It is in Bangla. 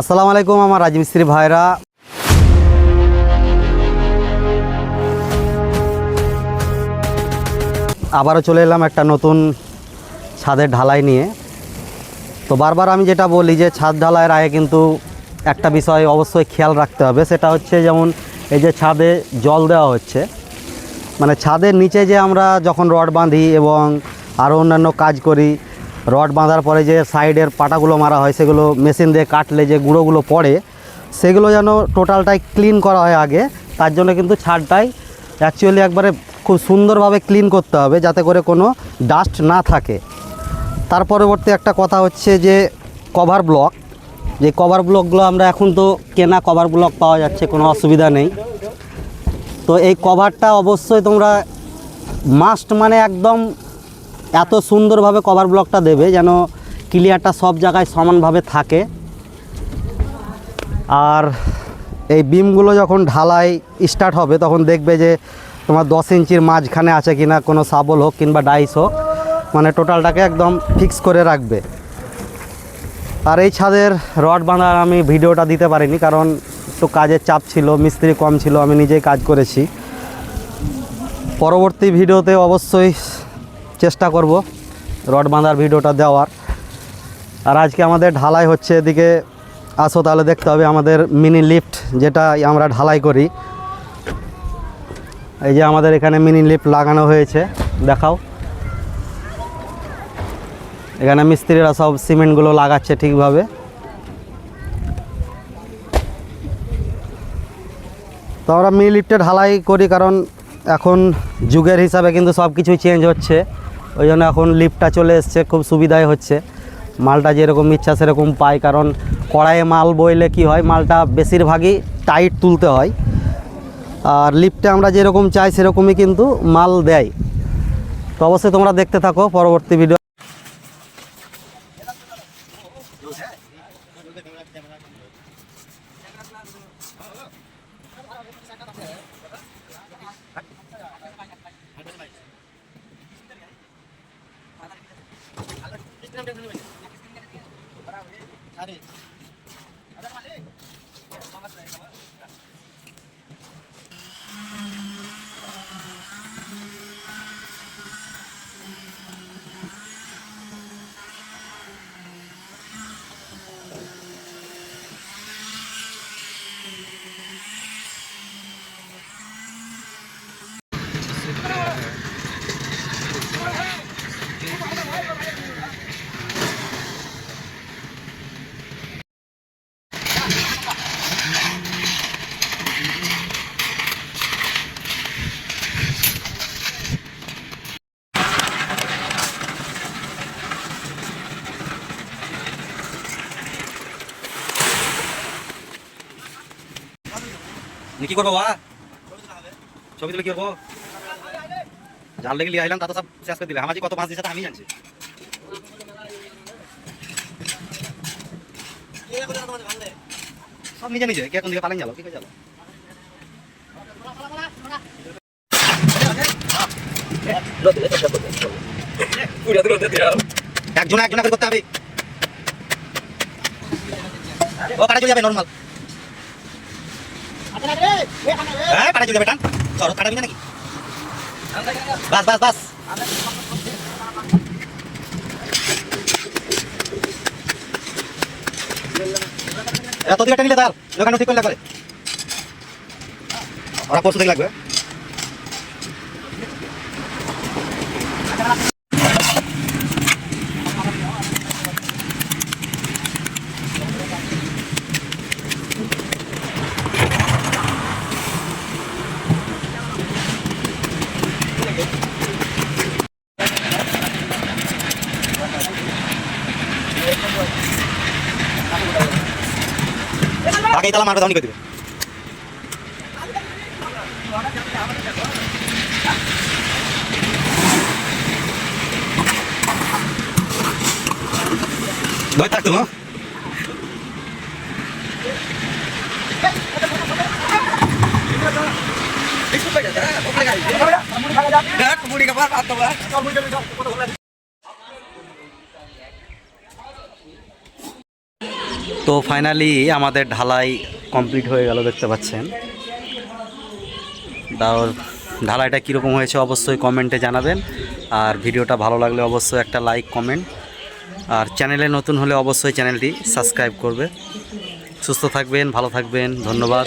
আসসালামু আলাইকুম আমার রাজমিস্ত্রি ভাইরা। আবারও চলে এলাম একটা নতুন ছাদের ঢালাই নিয়ে। তো বারবার আমি যেটা বলি যে ছাদ ঢালাইয়ের আগে কিন্তু একটা বিষয় অবশ্যই খেয়াল রাখতে হবে, সেটা হচ্ছে যেমন এই যে ছাদে জল দেওয়া হচ্ছে। মানে ছাদের নিচে যে আমরা যখন রড বাঁধি এবং আরও অন্যান্য কাজ করি রড বাঁধার পরে যে সাইডের পাটাগুলো মারা হয়, সেগুলো মেশিন দিয়ে কাটলে যে গুঁড়োগুলো পড়ে, সেগুলো যেন টোটালটাই ক্লিন করা হয় আগে। তার জন্য কিন্তু ছাদটাই অ্যাকচুয়ালি একবারে খুব সুন্দরভাবে ক্লিন করতে হবে, যাতে করে কোনো ডাস্ট না থাকে। তার পরবর্তী একটা কথা হচ্ছে যে কভার ব্লক। যে কভার ব্লকগুলো আমরা এখন তো কেনা কভার ব্লক পাওয়া যাচ্ছে, কোনো অসুবিধা নেই। তো এই কভারটা অবশ্যই তোমরা মাস্ট মানে একদম এত সুন্দরভাবে কভার ব্লকটা দেবে যেন ক্লিয়ারটা সব জায়গায় সমানভাবে থাকে। আর এই বিমগুলো যখন ঢালাই স্টার্ট হবে, তখন দেখবে যে তোমার দশ ইঞ্চির মাঝখানে আছে কি না কোনো সাবল হোক কিংবা ডাইস হোক মানে টোটালটাকে একদম ফিক্স করে রাখবে। আর এই ছাদের রড বাঁধার আমি ভিডিওটা দিতে পারিনি, কারণ একটু কাজের চাপ ছিল, মিস্ত্রি কম ছিল, আমি নিজেই কাজ করেছি। পরবর্তী ভিডিওতে অবশ্যই চেষ্টা করব রড বাঁধার ভিডিওটা দেওয়ার। আর আজকে আমাদের ঢালাই হচ্ছে এদিকে। আসো তাহলে দেখতে হবে আমাদের মিনি লিফট যেটা আমরা ঢালাই করি। এই যে আমাদের এখানে মিনি লিফট লাগানো হয়েছে, দেখাও। এখানে মিস্ত্রিরা সব সিমেন্টগুলো লাগাচ্ছে ঠিকভাবে। তো আমরা মিনি লিফটে ঢালাই করি কারণ এখন যুগের হিসাবে কিন্তু সব কিছুই চেঞ্জ হচ্ছে। ওই জন্য এখন লিফটটা চলে এসছে, খুব সুবিধাই হচ্ছে। মালটা যেরকম ইচ্ছা সেরকম পায় কারণ কড়াইয়ে মাল বইলে কি হয়, মালটা বেশিরভাগই টাইট তুলতে হয়। আর লিফটে আমরা যেরকম চাই সেরকমই কিন্তু মাল দেয়। তো অবশ্যই তোমরা দেখতে থাকো, পরবর্তী video Ada. Ada kali. Semangat saya, Pak. কি করব বা ছবি তুলে কি করব? জাল লেগে লিয়ে আইলাম, তা তো সব শেষ করে দিলে। আমার কত মাছ দিচ্ছে আমি জানছি। সব নিজে নিজে, কে কোন দিকে পালেন যাব, কি করে যাব? একজন একজন করে করতে হবে। ও কাটা চলে যাবে নর্মাল হ্যাঁ চলে নাকি? বাস বাস বাস। এত দিকে নিলে তার দোকান ঠিক করে ওরা পরশু থেকে লাগবে। আগে তালা মারবে তখনই করে দিবে ধরে থাকতো না তো ফাইনালি আমাদের ঢালাই কমপ্লিট হয়ে গেল, দেখতে পাচ্ছেন। ঢালাইটা কীরকম হয়েছে অবশ্যই কমেন্টে জানাবেন। আর ভিডিওটা ভালো লাগলে অবশ্যই একটা লাইক কমেন্ট আর চ্যানেলে নতুন হলে অবশ্যই চ্যানেলটি সাবস্ক্রাইব করবে। সুস্থ থাকবেন, ভালো থাকবেন, ধন্যবাদ।